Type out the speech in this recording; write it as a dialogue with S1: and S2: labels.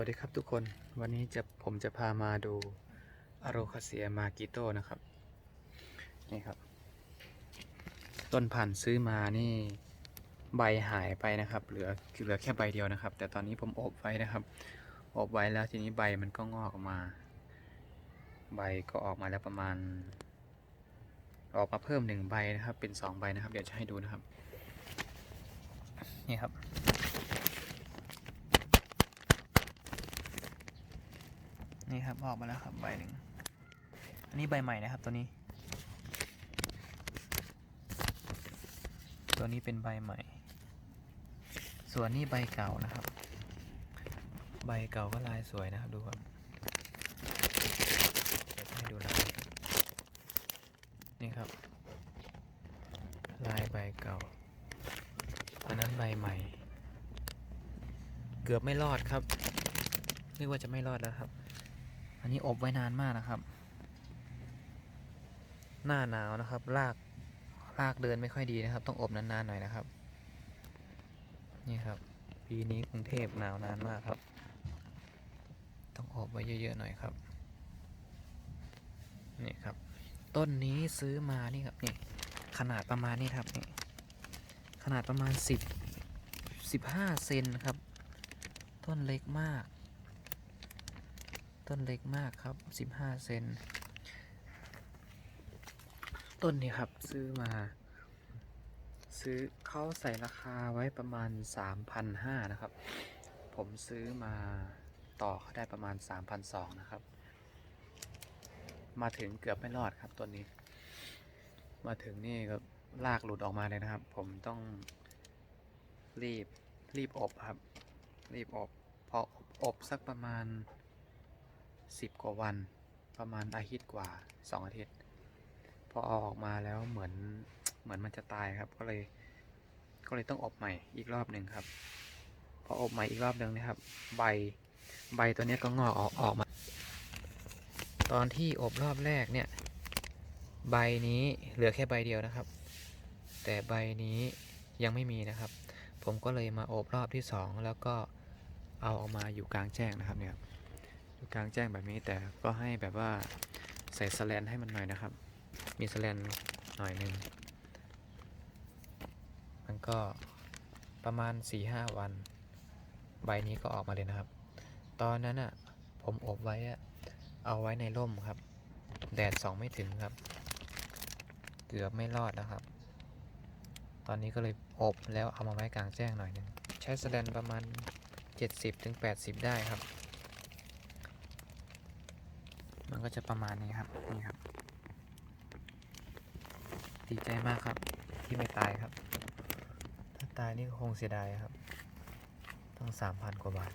S1: วัสดีครับทุกคนวันนี้จะผมจะพามาดูอโรคาเซียมากิโตนะครับนี่ครับ ต้นพันธุ์ซื้อมานี่ใบหายไปนะครับ เหลือเหลือแค่ใบเดียวนะครับ แต่ตอนนี้ผมอบไว้นะครับ อบไว้แล้วทีนี้ใบมันก็งอกออกมา ใบก็ออกมาแล้วประมาณ ออกมาเพิ่มหนึ่งใบนะครับ เป็นสองใบนะครับ เดี๋ยวจะให้ดูนะครับ นี่ครับ นี่ครับออกมาแล้วครับใบหนึ่งอันนี้ใบใหม่นะครับตัวนี้ ตัวนี้เป็นใบใหม่ ส่วนนี้ใบเก่านะครับ ใบเก่าก็ลายสวยนะครับดูครับให้ดูลายนี่ครับ ลายใบเก่าอันนั้นใบใหม่ เกือบไม่รอดครับนึกว่าจะไม่รอดแล้วครับ อันนี้อบไว้นานมากนะครับ หน้าหนาวนะครับรากรากเดินไม่ค่อยดีนะครับ ต้องอบนานๆหน่อยนะครับ นี่ครับ ปีนี้กรุงเทพหนาวนานมากครับ ต้องอบไว้เยอะๆหน่อยครับนี่ครับ ต้นนี้ซื้อมานี่ครับนี่ขนาดประมาณนี้ครับนี่ขนาดประมาณสิบสิบห้าเซนครับ ต้นเล็กมาก ต้นเล็กมากครับ 15 เซน ต้นนี้ครับซื้อมา ซื้อเขาใส่ราคาไว้ประมาณ 3,500 นะครับ ผมซื้อมาต่อเขาได้ประมาณ 3,200 นะครับ มาถึงเกือบไม่รอดครับต้นนี้ มาถึงนี่ก็ลากหลุดออกมาเลยนะครับ ผมต้องรีบรีบอบครับ รีบอบพออบสักประมาณ สิบกว่าวันประมาณอาทิตย์กว่าสองอาทิตย์ พอเอาออกมาแล้วเหมือนเหมือนมันจะตายครับ ก็เลยก็เลยต้องอบใหม่อีกรอบหนึ่งครับ พออบใหม่อีกรอบหนึ่งนะครับ ใบใบตัวนี้ก็งอกออกออกมา ตอนที่อบรอบแรกเนี่ย ใบนี้เหลือแค่ใบเดียวนะครับ แต่ใบนี้ยังไม่มีนะครับ ผมก็เลยมาอบรอบที่สองแล้วก็เอาออกมาอยู่กลางแจ้งนะครับเนี่ย อยู่กลางแจ้งแบบนี้แต่ก็ให้แบบว่าใส่สแลนให้มันหน่อยนะครับ มีสแลนหน่อยหนึ่งมันก็ประมาณ4ีหวัน ใบนี้ก็ออกมาเลยนะครับ ตอนนั้นอะผมอบไว้อะเอาไว้ในร่มครับ แดดส่องไม่ถึงครับ เกือบไม่รอดนะครับ ตอนนี้ก็เลยอบแล้วเอามาไว้กลางแจ้งหน่อยหนึงใช้สแลนประมาณ 70-80 ได้ครับ มันก็จะประมาณนี้ครับนี่ครับ ดีใจมากครับ ที่ไม่ตายครับ ถ้าตายนี่คงเสียดายครับ ต้องสามพันกว่าบาท